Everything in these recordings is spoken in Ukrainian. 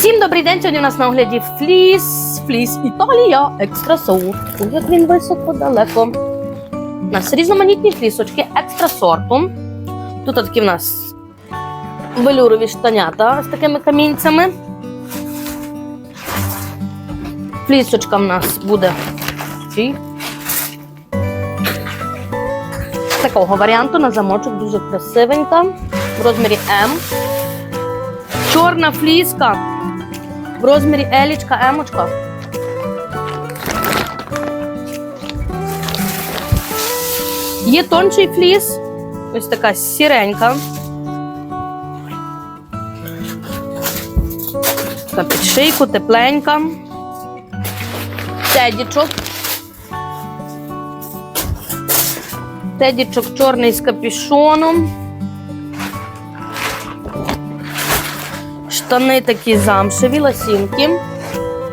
Всім добрий день! Сьогодні у нас на огляді фліс, фліс Італія, екстра соу. Ой, Як він високо далеко. У нас різноманітні флісочки екстра сорту. Тут такі в нас велюрові штанята з такими камінцями. Флісочка в нас буде ці. Такого варіанту на замочок дуже красивенька. В розмірі М. Чорна фліска в розмірі елічка, емочка. Є тонший фліс, ось така сіренька. Така під шийку, тепленька. Тедічок. Тедічок чорний з капюшоном. Штани такі замшеві, ласінки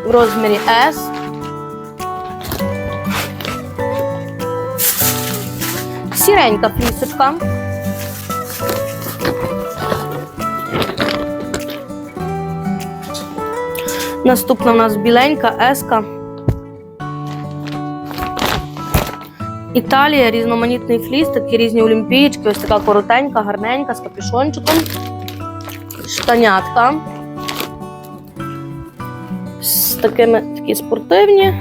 в розмірі S. Сіренька флісочка. Наступна у нас біленька еска. Італія, різноманітний фліс, такі різні олімпієчки, ось така коротенька, гарненька, з капюшончиком штанятка. З такими такі спортивні,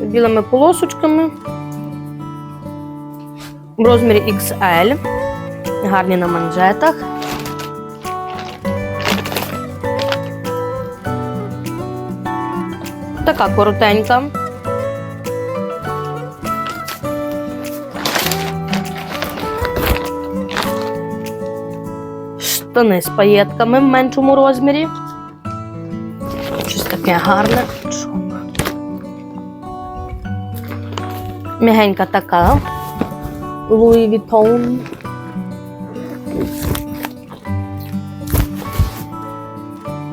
білими полосочками. В розмірі XL. Гарні на манжетах. Така коротенька. Штани з паєтками в меншому розмірі. Щось таке гарне. Мягенька така. Louis Vuitton.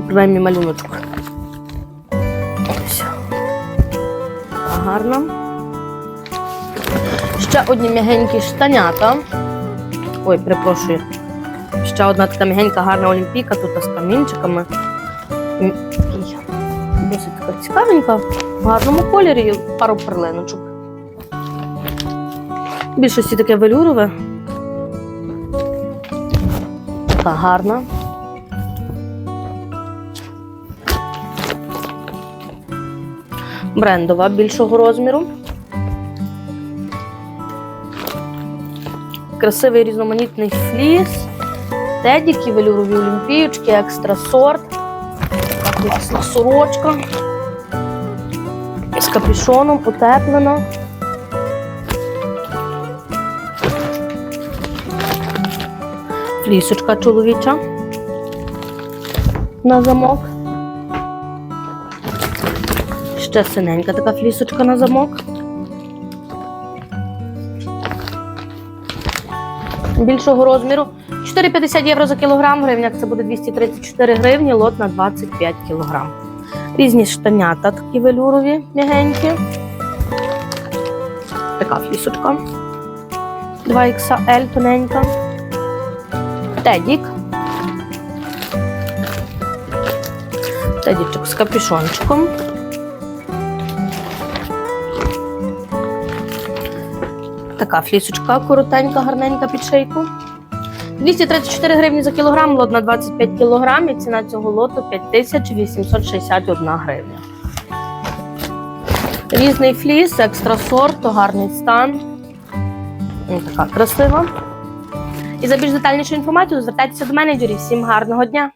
Принаймні малюночок. Ось. Така Гарна. Ще одні м'ягенькі штанята. Ой, перепрошую. Ще одна така мігенька гарна олімпійка, тут з камінчиками. Досить така цікавенька, в гарному кольорі і пару перлиночок. Більшості таке велюрове. Така гарна. Брендова більшого розміру. Красивий різноманітний фліс. Тедіки, велюрові олімпіючки, екстра сорт. Класна сорочка. З капюшоном утеплена. Флісочка чоловіча на замок. Ще синенька така флісочка на замок. Більшого розміру. 4,50 євро за кілограм, в гривнях це буде 234 гривні, лот на 25 кілограм. Різні штанята такі велюрові, м'ягенькі. Така флісочка. 2XL тоненька. Тедік. Тедічок з капюшончиком. Така флісочка коротенька, гарненька під шийку. 234 гривні за кілограм, лот на 25 кілограм, і ціна цього лоту 5861 гривня. Різний фліс, екстра сорту, гарний стан. Така красива. І за більш детальнішу інформацію звертайтеся до менеджерів. Всім гарного дня!